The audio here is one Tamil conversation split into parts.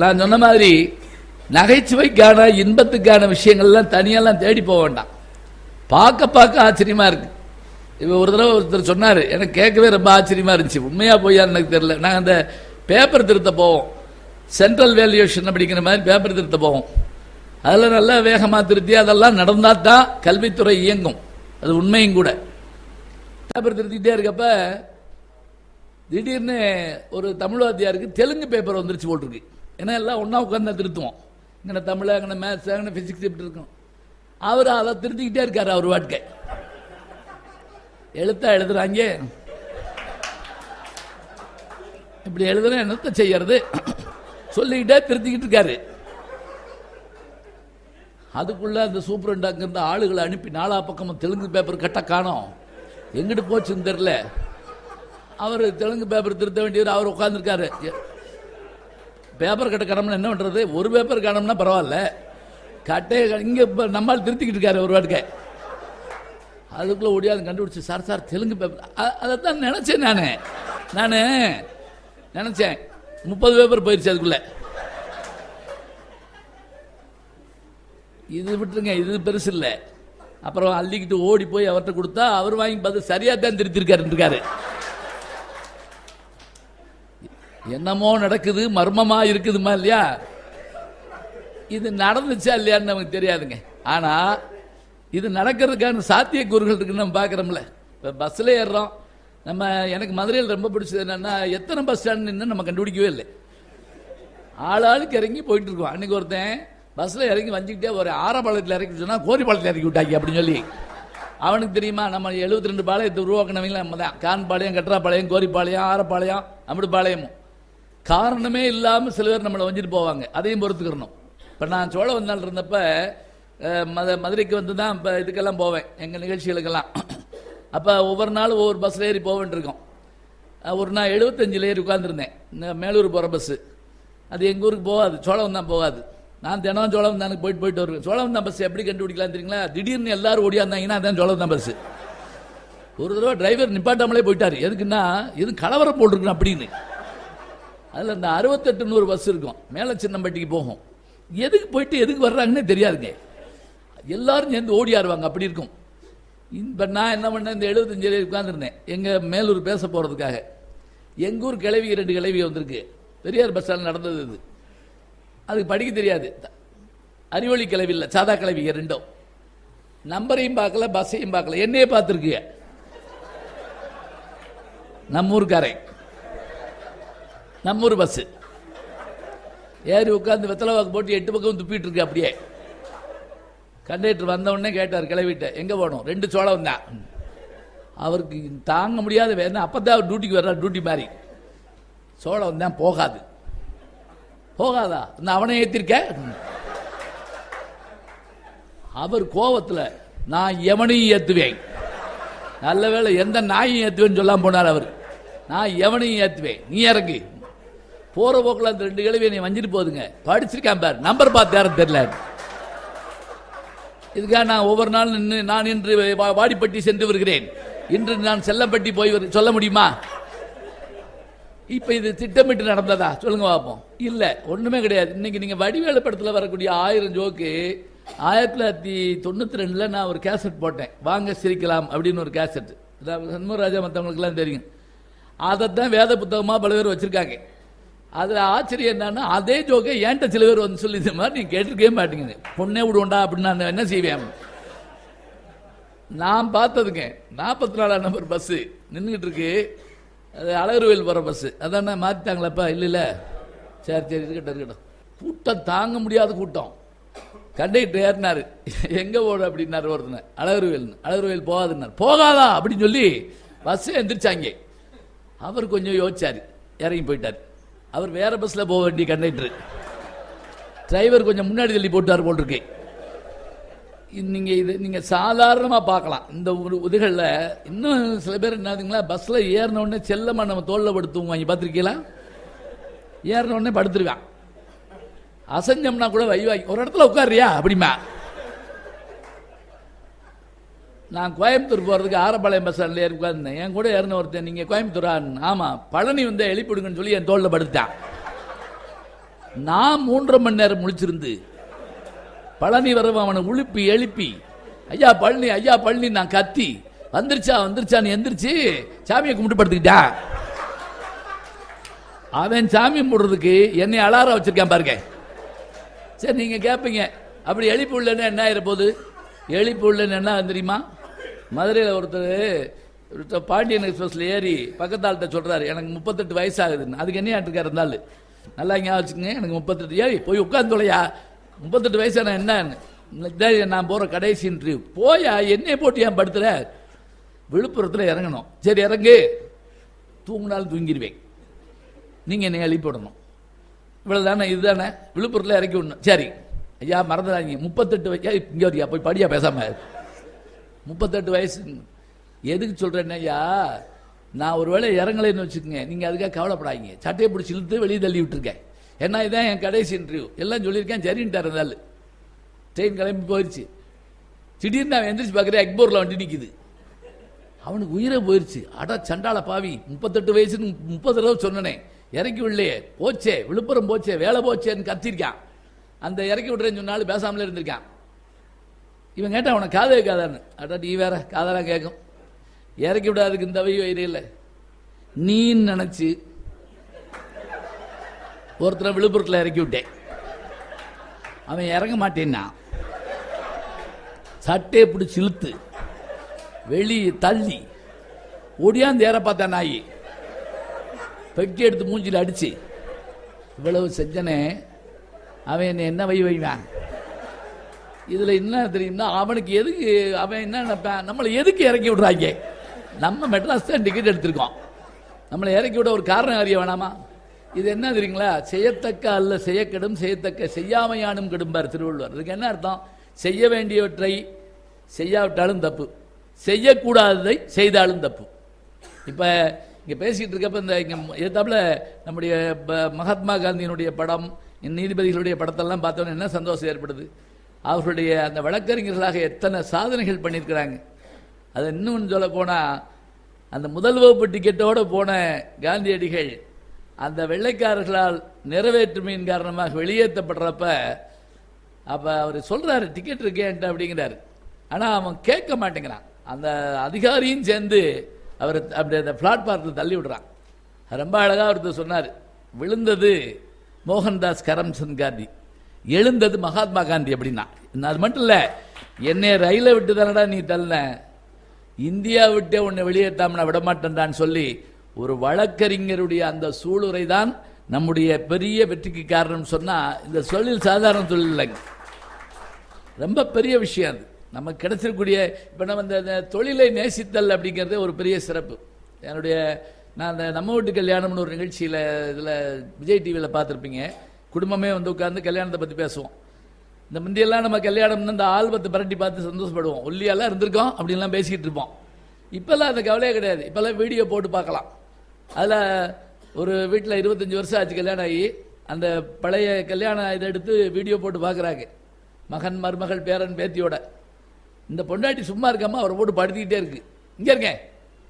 நான் சொன்ன மாதிரி நகைச்சுவைக்கான இன்பத்துக்கான விஷயங்கள்லாம் தனியெல்லாம் தேடி போக வேண்டாம். பார்க்க பார்க்க ஆச்சரியமாக இருக்கு. இப்போ ஒரு தடவை ஒருத்தர் சொன்னார் எனக்கு கேட்கவே ரொம்ப ஆச்சரியமாக இருந்துச்சு. உண்மையாக பொய்யான்னு எனக்கு தெரில நாங்கள் அந்த பேப்பர் திருத்த போவோம். சென்ட்ரல் வேல்யூஷன் அப்படிங்கிற மாதிரி பேப்பர் திருத்த போவோம். அதில் நல்லா வேகமாக திருத்தி அதெல்லாம் நடந்தால் தான் கல்வித்துறை இயங்கும். அது உண்மையும் கூட. பேப்பர் திருத்திக்கிட்டே இருக்கப்ப திடீர்னு ஒரு தமிழ் வாத்தியாருக்கு தெலுங்கு பேப்பர் வந்துருச்சு போட்டிருக்கு ஏன்னா எல்லாம் ஒன்றா உட்காந்து திருத்துவோம். இங்கே தமிழ் அங்கே மேத்ஸ் அங்கே ஃபிசிக்ஸ் இப்படி இருக்கும் அவர் அதை திருத்திக்கிட்டே இருக்கார் அவர் வாழ்க்கை எழுத்தா எழுதுறாங்க. இப்படி எழுதுனா என்னத்தை செய்யறது? சொல்லிக்கிட்டே திருத்திக்கிட்டு இருக்காரு. அதுக்குள்ள அந்த சூப்பரண்ட் அங்கிருந்த ஆளுகளை அனுப்பி நாலா பக்கமும் தெலுங்கு பேப்பர் கட்ட காணோம். எங்கிட்டு போச்சுன்னு தெரியல. அவர் தெலுங்கு பேப்பர் திருத்த வேண்டியவர் அவர் உட்காந்துருக்காரு பேப்பர் கட்ட காணோம்னா என்ன பண்றது? ஒரு பேப்பர் காணோம்னா பரவாயில்ல. கட்டையை இங்க இப்போ நம்மால் திருத்திக்கிட்டு இருக்காரு ஒரு வாட்டுக்கு. அதுக்குள்ள ஒடியாது கண்டுபிடிச்சு சார் சார் தெலுங்கு பேப்பர். அதைத்தான் நினைச்சேன் நான். நான் நினைச்சேன். முப்பது பேப்பர் போயிடுச்சு அதுக்குள்ள. இது விட்டுருங்க இது பெருசு இல்லை. அப்புறம் அள்ளிக்கிட்டு ஓடி போய் அவர்கிட்ட கொடுத்தா அவர் வாங்கி பார்த்து சரியாக தான் திருத்திருக்காரு இருக்காரு என்னமோ நடக்குது மர்மமா இருக்குதுமா இல்லையா? இது நடந்துச்சா இல்லையான்னு நமக்கு தெரியாதுங்க. ஆனா இது நடக்கிறதுக்கான சாத்தியக்கூறுகள் இருக்குன்னு நம்ம பார்க்குறோம்ல. இப்போ பஸ்ஸில் ஏறுறோம். நம்ம எனக்கு மதுரையில் ரொம்ப பிடிச்சது என்னென்னா எத்தனை பஸ் ஸ்டாண்ட் நின்று நம்ம கண்டுபிடிக்கவே இல்லை. ஆளாளுக்கு இறங்கி போயிட்டு இருக்கோம். அன்னைக்கு ஒருத்தன் பஸ்ஸில் இறங்கி வஞ்சிக்கிட்டே ஒரு ஆரப்பாளையத்தில் இறக்கி சொன்னால் கோரிப்பாளையத்தில் இறக்கி விட்டாங்க அப்படின்னு சொல்லி. அவனுக்கு தெரியுமா நம்ம 72 ரெண்டு பாளையத்தை உருவாக்கினவங்கள நம்ம தான். கான்பாளையம் கட்டுறாப்பாளையம் கோரிப்பாளையம் ஆரப்பாளையம் பாளையமும். காரணமே இல்லாமல் சில பேர் நம்மளை வஞ்சிட்டு போவாங்க. அதையும் பொறுத்துக்கிறணும். இப்போ நான் சோழ வந்தால் இருந்தப்ப மத மதுரைக்கு வந்து தான் இப்போ இதுக்கெல்லாம் போவேன். எங்கள் நிகழ்ச்சிகளுக்கெல்லாம். அப்போ ஒவ்வொரு நாளும் ஒவ்வொரு பஸ்ஸில் ஏறி போக ஒரு நாள் எழுபத்தஞ்சில் ஏறி உட்காந்துருந்தேன் இந்த மேலூர் போகிற பஸ்ஸு அது எங்கள் ஊருக்கு போகாது. சோழம் தான் போகாது. நான் தினம் சோழம் தானுக்கு போயிட்டு போயிட்டு வருவேன். சோழம் தான் பஸ் எப்படி கண்டுபிடிக்கலாம் தெரியுங்களா? திடீர்னு எல்லாரும் ஓடியாந்தாங்கன்னா அதான் சோழம் தான் பஸ்ஸு ஒரு தடவை டிரைவர் நிப்பாட்டாமலே போயிட்டார். எதுக்குன்னா எதுவும் கலவரம் போட்டிருக்கணும் அப்படின்னு. அதில் இந்த அறுபத்தெட்டு நூறு பஸ் இருக்கும். மேலே சின்னம்பட்டிக்கு போகும். எதுக்கு போயிட்டு எதுக்கு வர்றாங்கன்னே தெரியாதுங்க. எல்லாரும் சேர்ந்து ஓடி ஆடுவாங்க. அப்படி இருக்கும். இப்போ நான் என்ன பண்ணேன்? இந்த எழுபத்தஞ்சு உட்காந்துருந்தேன் எங்கள் மேலூர் பேச போகிறதுக்காக எங்கள் ஊர் கிளவி ரெண்டு கிளவி வந்திருக்கு. பெரியார் பஸ் ஸ்டாண்ட் நடந்தது இது. அதுக்கு படிக்க தெரியாது. அறிவொளி கிளவி இல்லை. சாதா கிளவிங்க ரெண்டும். நம்பரையும் பார்க்கல பஸ்ஸையும் பார்க்கல. என்னையே பார்த்துருக்குங்க. நம்ம ஊருக்காரன். நம்ம ஊர் பஸ்ஸு ஏறி உட்காந்து வெத்தலை வாக்கு போட்டு எட்டு பக்கம் துப்பிட்டு இருக்கு அப்படியே. கண்டக்டர் வந்தவொடனே கேட்டார் கிளவிட்ட எங்கே போகணும் ரெண்டு சோளம் தான். அவருக்கு தாங்க முடியாத வேணும் அப்போ தான் அவர் டியூட்டிக்கு வர்றார் டியூட்டி மாதிரி சோளம் தான் போகாது. போகாதா? இந்த அவனை ஏற்றிருக்க அவர் கோவத்தில் நான் எவனையும் ஏற்றுவேன் நல்ல வேளை எந்த நாயும் ஏற்றுவேன்னு சொல்லாமல் போனார் அவர். நான் எவனையும் ஏற்றுவேன் நீ இறங்கு. போற போக்கில் அந்த ரெண்டு கிழவி நீ வஞ்சிட்டு போதுங்க. படிச்சிருக்கேன் பார். நம்பர் பார்த்து யாரும் தெரியல. இதுக்காக நான் ஒவ்வொரு நாள் நின்று நான் இன்று வா- வாடிப்பட்டி சென்று வருகிறேன். இன்று நான் செல்லப்பட்டி போய் சொல்ல முடியுமா? இப்போ இது திட்டமிட்டு நடந்ததா? சொல்லுங்க பார்ப்போம் இல்லை ஒன்றுமே கிடையாது. இன்னைக்கு நீங்கள் வடிவேலு படத்தில் வரக்கூடிய ஆயிரம் ஜோக்கு ஆயிரத்தி தொள்ளாயிரத்தி தொண்ணூற்றி ரெண்டில் நான் ஒரு கேசட் போட்டேன். வாங்க சிரிக்கலாம் அப்படின்னு ஒரு கேசட். சண்முகராஜா மற்றவங்களுக்குலாம் தெரியும். அதைத்தான் வேத புத்தகமாக பல பேர் வச்சுருக்காங்க. அதுல ஆச்சரியம் என்னன்னா அதே ஜோக்கை ஏன்ட்ட சில பேர் வந்து சொல்லி இந்த மாதிரி நீ கேட்டிருக்கவே மாட்டீங்க பொண்ணே விடுவோண்டா அப்படின்னு நான் என்ன செய்வேன்? நான் பார்த்ததுங்க நாற்பத்தி நாலாம் நம்பர் பஸ்ஸு நின்றுக்கிட்டு இருக்கு. அது அழகர்வேல் போகிற பஸ்ஸு அதான் மாற்றிட்டாங்களாப்பா இல்லை இல்லை. சரி சரி இருக்கட்டும் இருக்கட்டும். கூட்டம் தாங்க முடியாத கூட்டம். கண்டக்டர் ஏறினாரு. எங்கே போட அப்படின்னாரு ஒருத்தனை. அழகர்வேல்னு. அழகர்வேல் போகாதுன்னார். போகாதா அப்படின்னு சொல்லி பஸ்ஸே எந்திரிச்சாங்க. அவர் கொஞ்சம் யோசிச்சாரு. இறங்கி போயிட்டார். அவர் வேற பஸ்ஸில் போக வேண்டிய கண்டக்டர் டிரைவர் கொஞ்சம் முன்னாடி தள்ளி போட்டார் போல் இருக்கு இது நீங்க இது நீங்க சாதாரணமா பார்க்கலாம். இந்த ஒரு உதுகளில் இன்னும் சில பேர் என்னதுங்களா பஸ்ல ஏறின உடனே செல்லமா நம்ம தோல்ல படுத்துவாங்க பார்த்துருக்கீங்களா? ஏறின உடனே படுத்துருக்கான் அசஞ்சம்னா கூட வைவாய். ஒரு இடத்துல உட்காரியா அப்படிமா நான் கோயம்புத்தூர் போகிறதுக்கு ஆரப்பாளையம் பஸ் ஸ்டாண்டில் ஏறி என் கூட ஏறின ஒருத்தன் நீங்கள் கோயம்புத்தூரான்னு ஆமாம் பழனி வந்து எழுப்பிடுங்கன்னு சொல்லி என் தோளில் படுத்தான் நான் மூன்றரை மணி நேரம் முழிச்சிருந்து பழனி வரவன் அவனை உழுப்பி எழுப்பி ஐயா பழனி ஐயா பழனி நான் கத்தி வந்துருச்சா வந்துருச்சான்னு எந்திரிச்சு சாமியை கும்பிட்டு படுத்துக்கிட்டா அவன் சாமி போடுறதுக்கு என்னை அலாரம் வச்சிருக்கான் பாருங்க. சரி நீங்கள் கேட்பீங்க அப்படி எழுப்பி உள்ளன்னா என்ன ஆயிர போகுது எழுப்பி உள்ளன்னு என்ன தெரியுமா? மதுரையில் ஒருத்தர் பாண்டியன் எக்ஸ்பிரஸில் ஏறி பக்கத்தாள்கிட்ட சொல்கிறாரு எனக்கு முப்பத்தெட்டு வயசு ஆகுதுன்னு அதுக்கு என்ன இருக்காரு இருந்தாலும் நல்லா ஞாபகம் வச்சுக்கோங்க எனக்கு முப்பத்தெட்டு. ஏறி போய் உட்காந்துலையா முப்பத்தெட்டு வயசு நான் என்னன்னு இதான் நான் போகிற கடைசி இன்டர்வியூ போயா? என்னையை போட்டு ஏன் படுத்துற? விழுப்புரத்தில் இறங்கணும். சரி இறங்கு. தூங்கினாலும் தூங்கிடுவேன் நீங்கள் என்னை எழுப்பி இவ்வளோ தானே இதுதானே? விழுப்புரத்தில் இறக்கி விடணும். சரி. ஐயா மறந்துடாதீங்க. முப்பத்தெட்டு வயசு இங்கே வரியா? போய் படியா? பேசாமல் முப்பத்தெட்டு வயசு. எதுக்கு சொல்றேன்னா ஐயா நான் ஒருவேளை இறங்கலைன்னு வச்சுக்கோங்க. நீங்கள் அதுக்காக கவலைப்படாதீங்க. சட்டையை பிடிச்சி இழுத்து வெளியே தள்ளி விட்டுருக்கேன் ஏன்னா இதான் என் கடைசி இன்டர்வியூ எல்லாம் சொல்லியிருக்கேன் சரின்ட்டார் இருந்தாலும் ட்ரெயின் கிளம்பி போயிடுச்சு திடீர்னு நான் எந்திரிச்சு பார்க்குறேன் எக்போரில் வண்டி நிற்கிது அவனுக்கு உயிரே போயிடுச்சு அட சண்டாள பாவி. முப்பத்தெட்டு வயசுன்னு முப்பது தடவை சொன்னனே. இறக்கி விடலையே. போச்சே விழுப்புரம் போச்சே வேலை போச்சேன்னு கத்திருக்கான் அந்த இறக்கி விட்றேன்னு சொன்னாலும் பேசாமலே இருந்திருக்கான். இவன் கேட்டான் அவனை காதே காதான்னு. அட்டா நீ வேற காதெல்லாம் கேட்கும் இறக்கி விடாதுக்கு இந்த வை வயிறு இல்லை. நீன்னு நினச்சி ஒருத்தரை விழுப்புரத்தில் இறக்கி விட்டேன். அவன் இறங்க மாட்டேன்னா? சட்டையை பிடிச்சி இழுத்து வெளியே தள்ளி ஒடியாந்து ஏற பார்த்தா நாய். பெட்டி எடுத்து மூஞ்சில் அடிச்சு இவ்வளவு செஞ்சனே அவன் என்ன என்ன வை வைவான் இதில் என்ன தெரியும்னா அவனுக்கு எதுக்கு அவன் என்ன நினைப்பான் நம்மளை எதுக்கு இறக்கி விடுறாங்க? நம்ம மெட்ராஸ் தான் டிக்கெட் எடுத்திருக்கோம். நம்மளை இறக்கி விட ஒரு காரணம் அறிய வேணாமா? இது என்ன தெரியுங்களா? செய்யத்தக்க அல்ல செய்யக்கெடும் செய்யத்தக்க செய்யாமையானும் கெடும்பார் திருவள்ளுவர். இதுக்கு என்ன அர்த்தம்? செய்ய வேண்டியவற்றை செய்யாவிட்டாலும் தப்பு. செய்யக்கூடாததை செய்தாலும் தப்பு. இப்போ இங்கே பேசிக்கிட்டு இருக்கப்ப இந்த இங்கே எதாப்புல நம்முடைய மகாத்மா காந்தியினுடைய படம் நீதிபதிகளுடைய படத்தெல்லாம் பார்த்தோன்னே என்ன சந்தோஷம் ஏற்படுது? அவர்களுடைய அந்த வழக்கறிஞர்களாக எத்தனை சாதனைகள் பண்ணியிருக்கிறாங்க. அது இன்னும் சொல்ல போனால் அந்த முதல் வகுப்பு டிக்கெட்டோடு போன காந்தியடிகள் அந்த வெள்ளைக்காரர்களால் நிறைவேற்றுமையின் காரணமாக வெளியேற்றப்படுறப்ப அப்போ அவர் சொல்கிறாரு டிக்கெட் இருக்கேன்ட்டு அப்படிங்கிறாரு. ஆனால் அவன் கேட்க மாட்டேங்கிறான். அந்த அதிகாரியும் சேர்ந்து அவர் அப்படி அந்த பிளாட்பாரத்தில் தள்ளி விடுறான். ரொம்ப அழகாக ஒருத்தர் சொன்னார் விழுந்தது மோகன்தாஸ் கரம்சந்த் காந்தி. எழுந்தது மகாத்மா காந்தி அப்படின்னா. இன்னும் அது மட்டும் இல்லை என்னை ரயிலை விட்டு தானடா நீ தள்ள இந்தியா விட்டே உன்னை வெளியேற்றாம விட மாட்டேன்டான்னு சொல்லி ஒரு வழக்கறிஞருடைய அந்த சூளுரை தான் நம்முடைய பெரிய வெற்றிக்கு காரணம் சொன்னால் இந்த தொழில் சாதாரண தொழில் இல்லைங்க. ரொம்ப பெரிய விஷயம் அது. நமக்கு கிடைச்சிருக்கூடிய இப்போ நம்ம இந்த தொழிலை நேசித்தல் அப்படிங்கிறது ஒரு பெரிய சிறப்பு. என்னுடைய நான் அந்த நம்ம வீட்டு கல்யாணம்னு ஒரு நிகழ்ச்சியில் இதில் விஜய் டிவியில் பார்த்துருப்பீங்க. குடும்பமே வந்து உட்கார்ந்து கல்யாணத்தை பற்றி பேசுவோம். இந்த முந்தியெல்லாம் நம்ம கல்யாணம்னு இந்த ஆல்பத்தை பரட்டி பார்த்து சந்தோஷப்படுவோம். ஒல்லியெல்லாம் இருந்திருக்கோம் அப்படின்லாம் பேசிக்கிட்டு இருப்போம். இப்போல்லாம் அந்த கவலையே கிடையாது. இப்போல்லாம் வீடியோ போட்டு பார்க்கலாம். அதில் ஒரு வீட்டில் இருபத்தஞ்சி வருஷம் ஆச்சு கல்யாணம் ஆகி அந்த பழைய கல்யாணம் இதை எடுத்து வீடியோ போட்டு பார்க்குறாங்க. மகன் மருமகள் பேரன் பேத்தியோட. இந்த பொண்டாட்டி சும்மா இருக்காமல் அவரை போட்டு படுத்திக்கிட்டே இருக்கு. இங்கே இருக்கேன்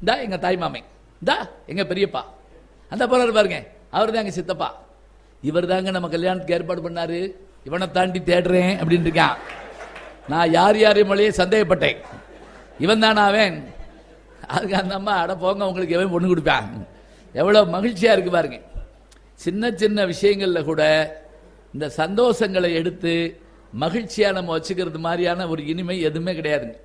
இந்தா எங்கள் தாய் மாமன் இந்தா எங்கள் பெரியப்பா. அந்த போறாரு பாருங்க. அவர் தான் எங்கள் சித்தப்பா. இவர் தாங்க நம்ம கல்யாணத்துக்கு ஏற்பாடு பண்ணாரு. இவனை தாண்டி தேடுறேன் அப்படின்னு இருக்கான். நான் யார் யார் மொழியே சந்தேகப்பட்டேன். இவன் தானே அவன்? அதுக்கு அந்த அம்மா அட போங்க உங்களுக்கு எவன் பொண்ணு கொடுப்பான் எவ்வளோ மகிழ்ச்சியாக இருக்கு பாருங்க. சின்ன சின்ன விஷயங்களில் கூட இந்த சந்தோஷங்களை எடுத்து மகிழ்ச்சியாக நம்ம வச்சுக்கிறது மாதிரியான ஒரு இனிமை எதுவுமே கிடையாதுங்க.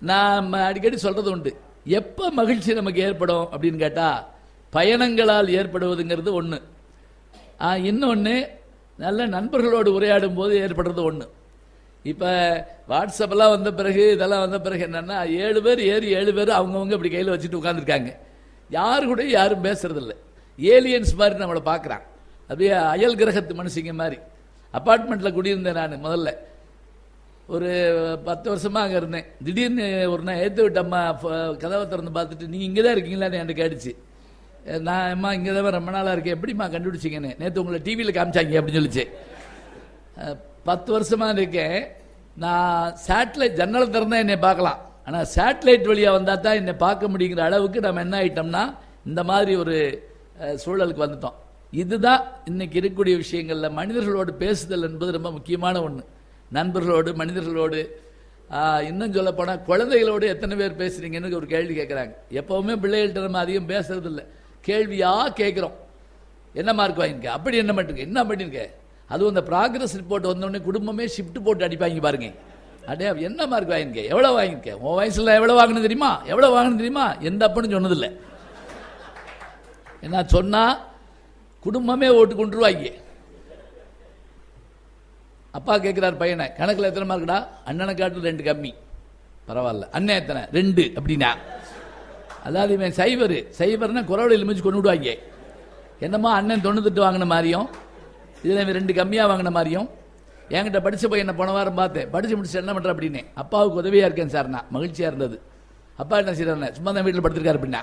நான் அடிக்கடி சொல்கிறது உண்டு. எப்போ மகிழ்ச்சி நமக்கு ஏற்படும் அப்படின்னு கேட்டால் பயணங்களால் ஏற்படுவதுங்கிறது ஒன்று இன்னொன்று நல்ல நண்பர்களோடு உரையாடும் போது ஏற்படுறது ஒன்று இப்போ வாட்ஸ்அப்பெல்லாம் வந்த பிறகு இதெல்லாம் வந்த பிறகு என்னென்னா ஏழு பேர் ஏறி ஏழு பேர் அவங்கவுங்க இப்படி கையில் வச்சுட்டு உட்காந்துருக்காங்க யாரு கூட யாரும் பேசுறதில்ல. ஏலியன்ஸ் மாதிரி நம்மளை பார்க்குறான். அப்படியே அயல் கிரகத்து மனுஷங்க மாதிரி. அப்பார்ட்மெண்ட்டில் குடியிருந்தேன் நான் முதல்ல. ஒரு பத்து வருஷமாக அங்கே இருந்தேன். திடீர்னு ஒரு நாள் ஏற்று விட்டம்மா ஃப- கதவை திறந்து பார்த்துட்டு நீங்கள் இங்கே தான் இருக்கீங்களான்னு என்கிட்ட கேட்டுச்சு. நான் அம்மா இங்கே தான் ரொம்ப நாளாக இருக்கேன். எப்படிம்மா கண்டுபிடிச்சிங்கன்னு? நேற்று உங்களை டிவியில் காமிச்சாங்க அப்படின்னு சொல்லிச்சு. பத்து வருஷமாக இருக்கேன். நான் சேட்டலைட் ஜன்னல் திறந்தா என்னை பார்க்கலாம். ஆனால் சேட்டலைட் வழியாக வந்தால் தான் என்னை பார்க்க முடியுங்கிற அளவுக்கு நம்ம என்ன ஆகிட்டோம்னா இந்த மாதிரி ஒரு சூழலுக்கு வந்துட்டோம். இதுதான் இன்னைக்கு இருக்கக்கூடிய விஷயங்களில் மனிதர்களோடு பேசுதல் என்பது ரொம்ப முக்கியமான ஒன்று நண்பர்களோடு மனிதர்களோடு இன்னும் சொல்ல போனால் குழந்தைகளோடு எத்தனை பேர் பேசுறீங்கன்னு ஒரு கேள்வி கேட்குறாங்க எப்பவுமே பிள்ளைகள்கிட்ட நம்ம அதிகம் பேசுறது கேள்வியாக கேட்குறோம் என்ன மார்க் வாங்கியிருக்க? அப்படி என்ன பண்ணிருக்க என்ன பண்ணியிருக்க அதுவும் அந்த ப்ராக்ரஸ் ரிப்போர்ட் வந்தோடனே குடும்பமே ஷிஃப்ட் போட்டு அடிப்பாங்க பாருங்க. அடே என்ன மார்க் வாங்கியிருக்க? எவ்வளோ வாங்கியிருக்க? உன் வயசில் எவ்வளோ வாங்கினு தெரியுமா? எவ்வளோ வாங்கினு தெரியுமா? எந்த அப்பனும் சொன்னதில்லை. என்ன சொன்னால் குடும்பமே ஓட்டு கொண்டுருவாங்க. அப்பா கேட்குறார் பையனை கணக்கில் எத்தனை மார்க்குடா அண்ணனை காட்டு ரெண்டு கம்மி. பரவாயில்ல. அண்ணன் எத்தனை? ரெண்டு அப்படின்னா. அதாவது இவன் சைபர். சைபர்னா குறவழி எலுமிச்சு கொண்டு விடுவாங்க. என்னம்மா அண்ணன் தொண்ணூத்தெட்டு வாங்கின மாதிரியும் இதில் இவன் ரெண்டு கம்மியாக வாங்கின மாதிரியும் என்கிட்ட படிச்ச பையனை போன வாரம் பார்த்தேன். படித்து முடிச்சு என்ன பண்ணுற அப்படின்னு. அப்பாவுக்கு உதவியாக இருக்கேன் சார் நான். மகிழ்ச்சியாக இருந்தது. அப்பா என்ன செய்யறாரு சும்மா தான் வீட்டில் படுத்திருக்காரு அப்படின்னா.